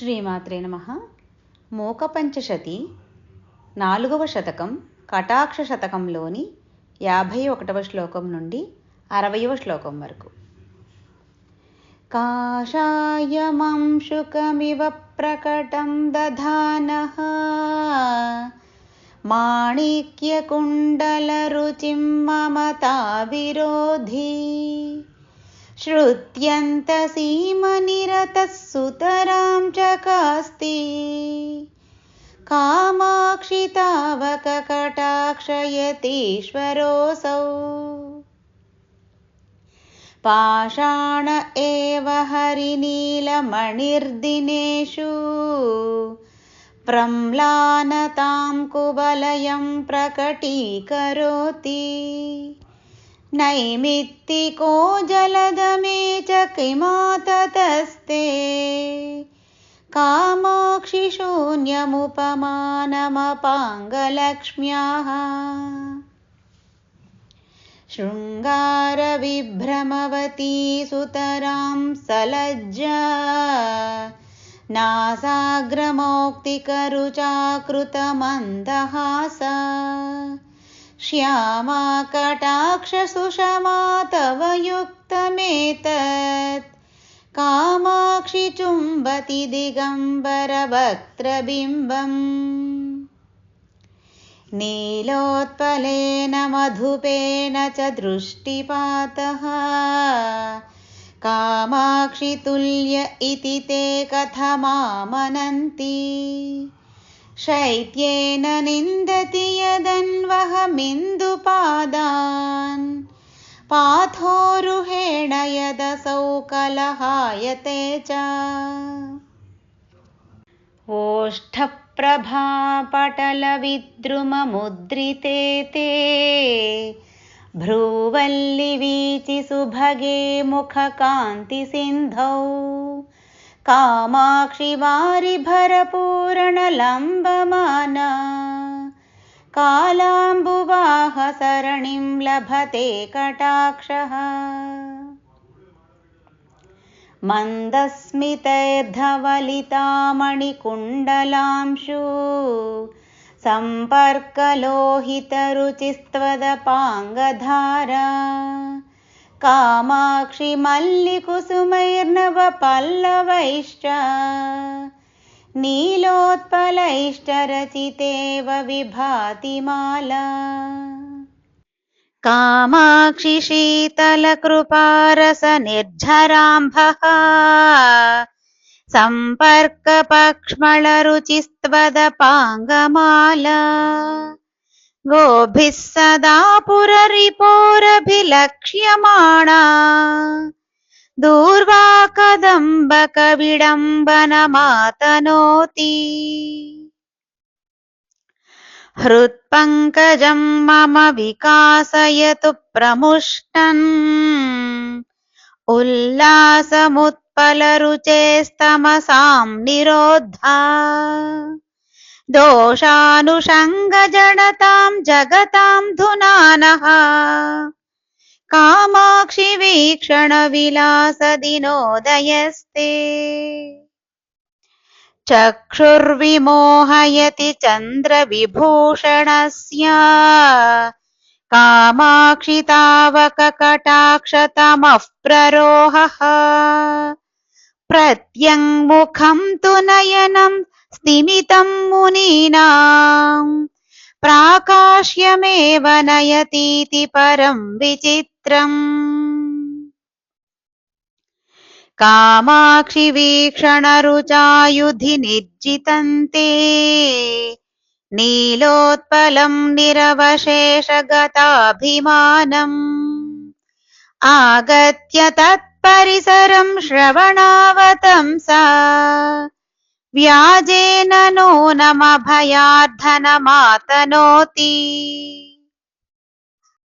శ్రీమాత్రే నమ. మూకపంచశతి నాలుగవ శతకం కటాక్ష శతకంలోని యాభై ఒకటవ శ్లోకం నుండి అరవయవ శ్లోకం వరకు. కాషాయమంశుకమివ ప్రకటం దధాన. మాణిక్యకుండలరుచిం మమతా విరోధీ श्रुत्यन्तसीमनिरतः सुतरां चकास्ति कामाक्षि तावककटाक्षयतीश्वरोऽसौ पाषाण एव हरिनीलमणिर्दिनेषु। प्रम्लानतां कुवलयं प्रकटीकरोति नैमित्तिको जलदमे च किमाततस्ते कामाक्षि शून्यमुपमानमपाङ्गलक्ष्म्याः। शृङ्गारविभ्रमवती सुतरां सलज्जा। नासाग्रमौक्तिकरुचाकृतमन्दहासा श्यामा युक्तमेतत् कामाक्षि चुम्बति दिगम्बरवक्त्रबिम्बम् नीलोत्पलेन मधुपेन च दृष्टिपातः। कामाक्षि तुल्य इति ते कथमामनन्ति शैत्येन निन्दति यदन्वहमिन्दुपादान्। पाथोरुहेण यदसौ कलहायते च। ओष्ठप्रभापटलविद्रुममुद्रिते ते। भ्रूवल्लिवीचिसुभगे मुखकान्तिसिन्धौ कामाक्षि वारिभरपूरणलम्बमाना कालाम्बुवाहसरणिं लभते कटाक्षः। मन्दस्मितैर्धवलितामणिकुण्डलांशु। सम्पर्कलोहितरुचिस्त्वदपाङ्गधारा कामाक्षि मल्लिकुसुमैर्नवपल्लवैश्च। नीलोत्पलैश्च रचितेव विभाति माला कामाक्षि शीतलकृपारसनिर्झराम्भः। सम्पर्कपक्ष्मलरुचिस्त्वदपाङ्गमाला गोभिः सदा पुररिपोरभिलक्ष्यमाणा दूर्वा कदम्बकविडम्बनमातनोति हृत्पङ्कजं मम विकासयतु प्रमुष्टन् उल्लासमुत्पलरुचेस्तमसां निरोद्धा दोषानुषङ्गजडतां जगतां धुनानः। कामाक्षि वीक्षणविलासदिनोदयस्ते चक्षुर्विमोहयति चन्द्रविभूषणस्य। कामाक्षि तावककटाक्षतमः प्ररोहः प्रत्यङ्मुखं तु नयनं స్థిమితం మునీనా ప్రాకాశ్యమేవ నయతీతి పరం విచిత్రం కామాక్షి వీక్షణరుచాయుధి నిర్జితంతే నీలోత్పలం నిరవశేషగతాభిమానం ఆగత్య తత్పరిసరం శ్రవణావతం व्याजेन नूनमभयार्थनमातनोति